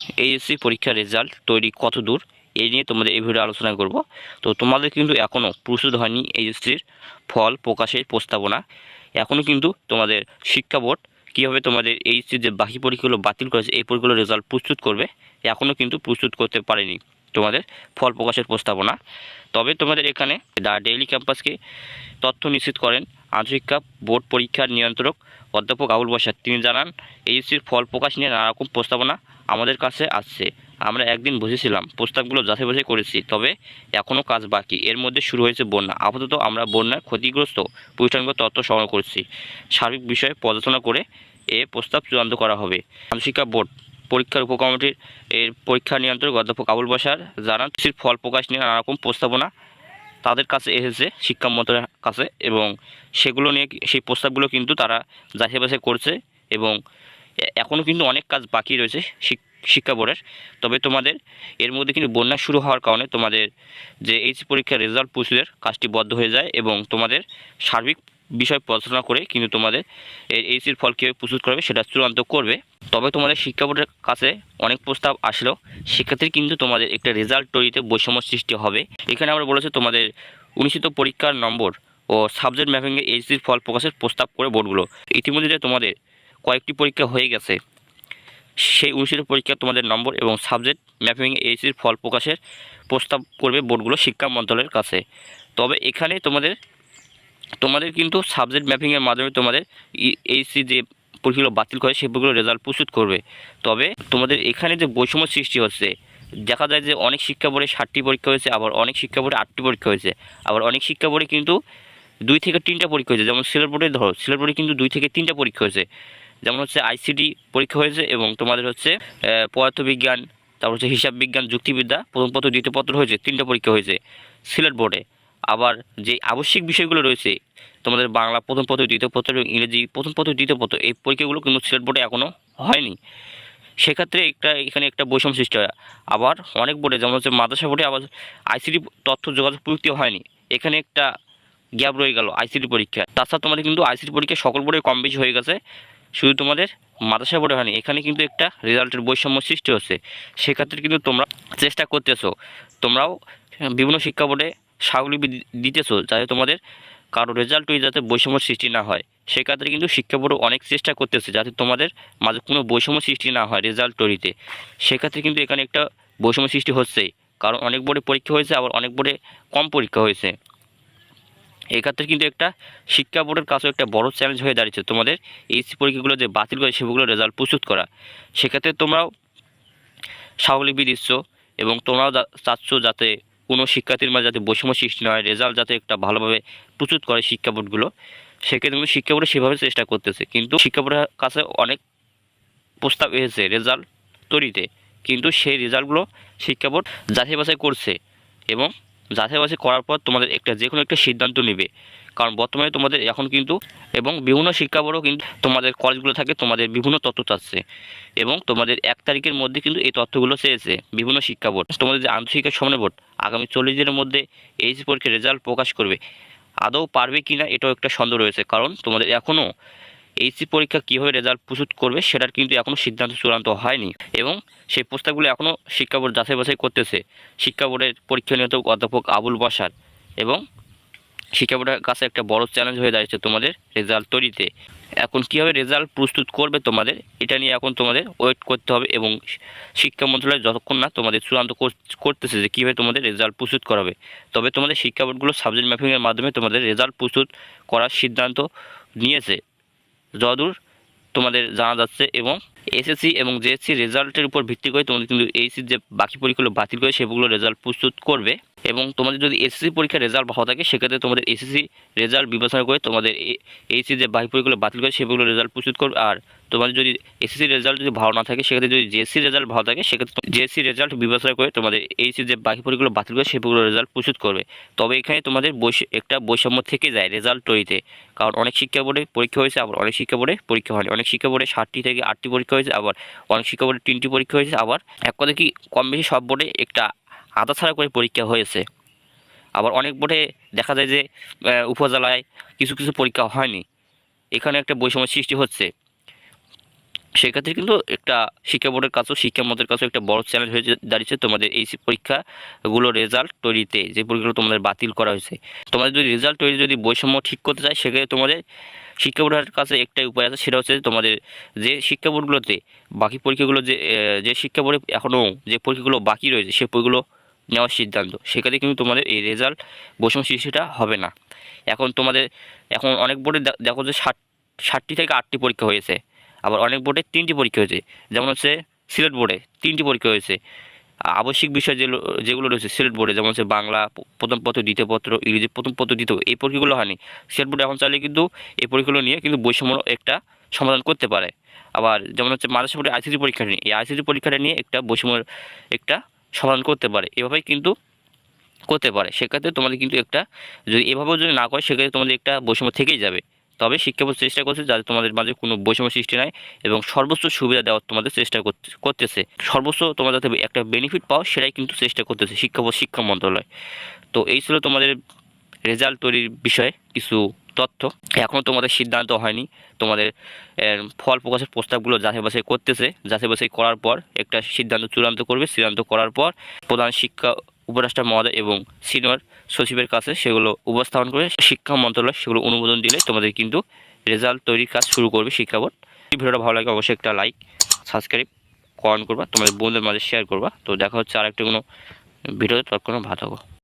HSC পরীক্ষার result তৈরি কত দূর? এই নিয়ে তোমাদের এই ভিডিও আলোচনা করব। তো তোমাদের কিন্তু এখনও প্রস্তুত হয়নি এইচএসসির ফল প্রকাশের প্রস্তাবনা। এখনও কিন্তু তোমাদের শিক্ষা বোর্ড কীভাবে তোমাদের এইচএসসির যে বাকি পরীক্ষাগুলো বাতিল করেছে, এই পরীক্ষাগুলোর রেজাল্ট প্রস্তুত করবে এখনও কিন্তু প্রস্তুত করতে পারেনি তোমাদের ফল প্রকাশের প্রস্তাবনা। তবে তোমাদের এখানে দ্য ডেইলি ক্যাম্পাসকে তথ্য নিশ্চিত করেন আন্তঃশিক্ষা বোর্ড পরীক্ষার নিয়ন্ত্রক অধ্যাপক আবুল বাসার তিনি জানান এইচএসসির ফল প্রকাশ নিয়ে নানা রকম প্রস্তাবনা আমাদের কাছে আসছে। আমরা একদিন বসেছিলাম, প্রস্তাবগুলো যাচাই বাছাই করেছি, তবে এখনও কাজ বাকি। এর মধ্যে শুরু হয়েছে বন্যা। আপাতত আমরা বন্যার ক্ষতিগ্রস্ত প্রতিষ্ঠানগুলো তথ্য সংগ্রহ করছি। সার্বিক বিষয়ে পর্যালোচনা করে এ প্রস্তাব চূড়ান্ত করা হবে। শিক্ষা বোর্ড পরীক্ষার উপকমিটির এর পরীক্ষা নিয়ন্ত্রক অধ্যাপক আবুল বাসার জানান ফল প্রকাশ নিয়ে নানারকম প্রস্তাবনা তাদের কাছে এসেছে শিক্ষা মন্ত্রণালয়ের কাছে এবং সেগুলো নিয়ে সেই প্রস্তাবগুলো কিন্তু তারা যাচাই বাছাই করছে এবং এখনও কিন্তু অনেক কাজ বাকি রয়েছে শিক- শিক্ষা বোর্ডের। তবে তোমাদের এর মধ্যে কিন্তু বন্যা শুরু হওয়ার কারণে তোমাদের যে এইচ পরীক্ষার রেজাল্ট প্রস্তুতের কাজটি বদ্ধ হয়ে যায় এবং তোমাদের সার্বিক বিষয় পড়াশোনা করে কিন্তু তোমাদের এই এইচসির ফল কীভাবে প্রস্তুত করবে সেটা চূড়ান্ত করবে। তবে তোমাদের শিক্ষা বোর্ডের কাছে অনেক প্রস্তাব আসলেও সেক্ষেত্রে কিন্তু তোমাদের একটা রেজাল্ট তৈরিতে বৈষম্য সৃষ্টি হবে। এখানে আমরা বলেছি তোমাদের অনুষ্ঠিত পরীক্ষার নম্বর ও সাবজেক্ট ম্যাপিংয়ে এইচসির ফল প্রকাশের প্রস্তাব করে বোর্ডগুলো। ইতিমধ্যে তোমাদের কয়েকটি পরীক্ষা হয়ে গেছে। সেই অনুষ্ঠিত পরীক্ষা তোমাদের নম্বর এবং সাবজেক্ট ম্যাপিং এইচসির ফল প্রকাশের প্রস্তাব করবে বোর্ডগুলো শিক্ষা মন্ত্রণালয়ের কাছে। তবে এখানে তোমাদের তোমাদের কিন্তু সাবজেক্ট ম্যাপিংয়ের মাধ্যমে তোমাদের এইচসি যে পরীক্ষাগুলো বাতিল করে সেই পরীক্ষাগুলো রেজাল্ট প্রস্তুত করবে। তবে তোমাদের এখানে যে বৈষম্য সৃষ্টি হচ্ছে, দেখা যায় যে অনেক শিক্ষা বোর্ডে ষাটটি পরীক্ষা হয়েছে, আবার অনেক শিক্ষা বোর্ডে আটটি পরীক্ষা হয়েছে। আবার অনেক শিক্ষা বোর্ডে কিন্তু দুই থেকে তিনটা পরীক্ষা হয়েছে, যেমন সিলেট বোর্ডে ধরো, সিলেট বোর্ডে কিন্তু দুই থেকে তিনটা পরীক্ষা হয়েছে। যেমন হচ্ছে আইসিডি পরীক্ষা হয়েছে এবং তোমাদের হচ্ছে পদার্থবিজ্ঞান, তারপর হচ্ছে হিসাব বিজ্ঞান, যুক্তিবিদ্যা, প্রথম পত্র, দ্বিতীয় পত্র হয়েছে, তিনটা পরীক্ষা হয়েছে সিলেট বোর্ডে। আবার যে আবশ্যিক বিষয়গুলো রয়েছে, তোমাদের বাংলা প্রথম পত্র, দ্বিতীয় পত্র এবং ইংরেজি প্রথম পত্র, দ্বিতীয় পত্র, এই পরীক্ষাগুলো কিন্তু সিলেট বোর্ডে এখনও হয়নি। সেক্ষেত্রে একটা, এখানে একটা বৈষম্য সৃষ্টি হয়। আবার অনেক বোর্ডে, যেমন হচ্ছে মাদ্রাসা বোর্ডে আবার আইসিডি তথ্য যোগাযোগ প্রযুক্তি হয়নি। এখানে একটা গ্যাপ রয়ে গেল আইসিডি পরীক্ষা তাছাড়া তোমাদের কিন্তু আইসিডি পরীক্ষা সকল বোর্ডে কম বেশি হয়ে গেছে। শুধু তোমাদের মাদ্রাসা বোর্ডে হয়নি, এখানে কিন্তু একটা রেজাল্টের বৈষম্য সৃষ্টি হচ্ছে। সেক্ষেত্রে কিন্তু তোমরা চেষ্টা করতেছো, তোমরাও বিভিন্ন শিক্ষা বোর্ডে স্বাবলম্বী দিতেছো যাতে তোমাদের কারও রেজাল্ট ওই যাতে বৈষম্য সৃষ্টি না হয়। সেক্ষেত্রে কিন্তু শিক্ষা বোর্ড অনেক চেষ্টা করতেছে যাতে তোমাদের মাঝে কোনো বৈষম্য সৃষ্টি না হয় রেজাল্ট তৈরিতে। সেক্ষেত্রে কিন্তু এখানে একটা বৈষম্য সৃষ্টি হচ্ছেই, কারণ অনেক বোর্ডে পরীক্ষা হয়েছে, আবার অনেক বোর্ডে কম পরীক্ষা হয়েছে। এক্ষেত্রে কিন্তু একটা শিক্ষা বোর্ডের কাছেও একটা বড় চ্যালেঞ্জ হয়ে দাঁড়িয়েছে। তোমাদের এই পরীক্ষাগুলো যে বাতিল করে সেগুলো রেজাল্ট প্রস্তুত করা। সেক্ষেত্রে তোমরাও স্বাবলম্বী দিচ্ছ এবং তোমরাও চাচ্ছ যাতে কোনো শিক্ষার্থীর মাঝে যাতে বৈষম্য সৃষ্টি না হয় রেজাল্ট যাতে একটা ভালোভাবে প্রস্তুত করে শিক্ষা বোর্ডগুলো। সেক্ষেত্রে কিন্তু শিক্ষা বোর্ড সেভাবে চেষ্টা করতেছে। কিন্তু শিক্ষা বোর্ডের কাছে অনেক প্রস্তাব এসেছে রেজাল্ট তৈরিতে। কিন্তু সেই রেজাল্টগুলো শিক্ষা বোর্ড যাচাই বাছাই করছে এবং যাচাই বাছাই করার পর তোমাদের একটা যে কোনো একটা সিদ্ধান্ত নেবে। কারণ বর্তমানে তোমাদের এখন কিন্তু এবং বিভিন্ন শিক্ষা বোর্ডও কিন্তু তোমাদের কলেজগুলো থাকে, তোমাদের বিভিন্ন তথ্য চাচ্ছে এবং তোমাদের এক তারিখের মধ্যে কিন্তু এই তথ্যগুলো চেয়েছে বিভিন্ন শিক্ষা বোর্ড। তোমাদের যে আন্তঃশিক্ষা সমন্বয় বোর্ড, আগামী চল্লিশ দিনের মধ্যে এইচ পরীক্ষার রেজাল্ট প্রকাশ করবে। আদৌ পারবে কি না এটাও একটা সন্দেহ রয়েছে, কারণ তোমাদের এখনও এইচসি পরীক্ষা কীভাবে রেজাল্ট প্রস্তুত করবে সেটার কিন্তু এখনও সিদ্ধান্ত চূড়ান্ত হয়নি এবং সেই প্রস্তাবগুলো এখনও শিক্ষা বোর্ড যাচাই বাছাই করতেছে। শিক্ষা বোর্ডের পরীক্ষা নিয়ন্ত্রক অধ্যাপক আবুল বাসার এবং শিক্ষা বোর্ডের কাছে একটা বড় চ্যালেঞ্জ হয়ে দাঁড়িয়েছে তোমাদের রেজাল্ট তৈরিতে। এখন কীভাবে রেজাল্ট প্রস্তুত করবে তোমাদের, এটা নিয়ে এখন তোমাদের ওয়েট করতে হবে এবং শিক্ষা মন্ত্রণালয় যতক্ষণ না তোমাদের চূড়ান্ত করতেছে যে কীভাবে তোমাদের রেজাল্ট প্রস্তুত করাবে। তবে তোমাদের শিক্ষা বোর্ডগুলো সাবজেক্ট ম্যাপিংয়ের মাধ্যমে তোমাদের রেজাল্ট প্রস্তুত করার সিদ্ধান্ত নিয়েছে। যদূর, তোমাদের জানা যাচ্ছে এবং এসএসসি এবং জেএসসি রেজাল্টের উপর ভিত্তি করে তোমাদের কিন্তু এইচসির যে বাকি পরীক্ষাগুলো বাতিল করে সেগুলো রেজাল্ট প্রস্তুত করবে। এবং তোমাদের যদি এসএসসি পরীক্ষার রেজাল্ট ভালো থাকে, সেক্ষেত্রে তোমাদের এসএসসি রেজাল্ট বিবেচনা করে তোমাদের এইচসি যে বাকি পরীক্ষাগুলো বাতিল করে সেগুলো রেজাল্ট প্রস্তুত করবে। আর তোমাদের যদি এসএসসি রেজাল্ট যদি ভালো না থাকে, সেক্ষেত্রে যদি জেএসসি রেজাল্ট ভালো থাকে, সেক্ষেত্রে জেএসসি রেজাল্ট বিবেচনা করে তোমাদের এইচসি যে বাকি পরীক্ষাগুলো বাতিল করে সেগুলো রেজাল্ট প্রস্তুত করবে। তবে এখানে তোমাদের বৈশ একটা বৈষম্য থেকে যায় রেজাল্ট তৈরিতে। কারণ অনেক শিক্ষা বোর্ডে পরীক্ষা হয়েছে, আবার অনেক শিক্ষা বোর্ডে পরীক্ষা হয়নি। অনেক শিক্ষা বোর্ডে ষাটটি থেকে আটটি পরীক্ষা হয়েছে, আবার অনেক শিক্ষা বোর্ডে তিনটি পরীক্ষা হয়েছে, আবার এক কথা কি কম বেশি সব বোর্ডে একটা আধা ছাড়া করে পরীক্ষা হয়েছে। আবার অনেক বোর্ডে দেখা যায় যে উপজেলায় কিছু কিছু পরীক্ষা হয়নি। এখানে একটা বৈষম্য সৃষ্টি হচ্ছে। সেক্ষেত্রে কিন্তু একটা শিক্ষা বোর্ডের কাছেও, শিক্ষা মন্ত্রের কাছেও একটা বড় চ্যালেঞ্জ হয়ে দাঁড়িয়েছে তোমাদের এই পরীক্ষাগুলো রেজাল্ট তৈরিতে, যে পরীক্ষাগুলো তোমাদের বাতিল করা হয়েছে। তোমাদের যদি রেজাল্ট তৈরি, যদি বৈষম্য ঠিক করতে চায়, সেক্ষেত্রে তোমাদের শিক্ষা বোর্ডের কাছে একটাই উপায় আছে, সেটা হচ্ছে তোমাদের যে শিক্ষা বোর্ডগুলোতে বাকি পরীক্ষাগুলো যে যে শিক্ষা বোর্ডে এখনও যে পরীক্ষাগুলো বাকি রয়েছে, সেই পরীক্ষাগুলো নেওয়ার সিদ্ধান্ত। সেক্ষেত্রে কিন্তু তোমাদের এই রেজাল্ট বৈষম্য সৃষ্টিটা হবে না। এখন তোমাদের, এখন অনেক বোর্ডে দেখো যে ষাট, ষাটটি থেকে আটটি পরীক্ষা হয়েছে। আবার অনেক বোর্ডে তিনটি পরীক্ষা হয়েছে। যেমন হচ্ছে সিলেট বোর্ডে তিনটি পরীক্ষা হয়েছে। আবশ্যিক বিষয় যেগুলো রয়েছে সিলেট বোর্ডে যেমন হচ্ছে বাংলা প্রথম পত্র, দ্বিতীয় পত্র, ইংরেজি প্রথম পত্র, দ্বিতীয় এই পরীক্ষাগুলো হয়নি। সিলেট বোর্ডে এখন চাইলে কিন্তু এই পরীক্ষাগুলো নিয়ে কিন্তু বৈষম্য একটা সমাধান করতে পারে। আবার যেমন হচ্ছে মাদ্রাসা বোর্ডে আইসিটি পরীক্ষাটা নিয়ে এই আইসিটি পরীক্ষাটা নিয়ে একটা বৈষম্যের একটা সমাধান করতে পারে। এভাবেই কিন্তু করতে পারে। সেক্ষেত্রে তোমাদের কিন্তু একটা যদি এভাবেও যদি না করে, সেক্ষেত্রে তোমাদের একটা বৈষম্য থেকেই যাবে। তবে শিক্ষা বোর্ড চেষ্টা করছে যাতে তোমাদের মাঝে কোনো বৈষম্য সৃষ্টি নাই এবং সর্বোচ্চ সুবিধা দেওয়ার তোমাদের চেষ্টা করতে- করতেছে। সর্বোচ্চ তোমরা যাতে একটা বেনিফিট পাও, সেটাই কিন্তু চেষ্টা করতেছে শিক্ষা শিক্ষা মন্ত্রণালয়। তো এই ছিল তোমাদের রেজাল্ট তৈরির বিষয়ে কিছু তথ্য এখনও তোমাদের সিদ্ধান্ত হয়নি। তোমাদের ফল প্রকাশের প্রস্তাবগুলো যাচাই বাছাই করতেছে। যাচাই বাছাই করার পর একটা সিদ্ধান্ত চূড়ান্ত করবে। সিদ্ধান্ত করার পর প্রধান শিক্ষা উপরাষ্ট্র মহোদয় এবং সিনিয়র সচিবের কাছে সেগুলো উপস্থাপন করে শিক্ষা মন্ত্রণালয় সেগুলো অনুমোদন দিলে তোমাদের কিন্তু রেজাল্ট তৈরির কাজ শুরু করবে শিক্ষা বোর্ড ভিডিওটা ভালো লাগে অবশ্যই একটা লাইক, সাবস্ক্রাইব, কমেন্ট করবা। তোমাদের বন্ধুদের মাঝে শেয়ার করবা। তো দেখা হচ্ছে আর একটা কোনো ভিডিওতে তৎক্ষণ ভালো থাকো।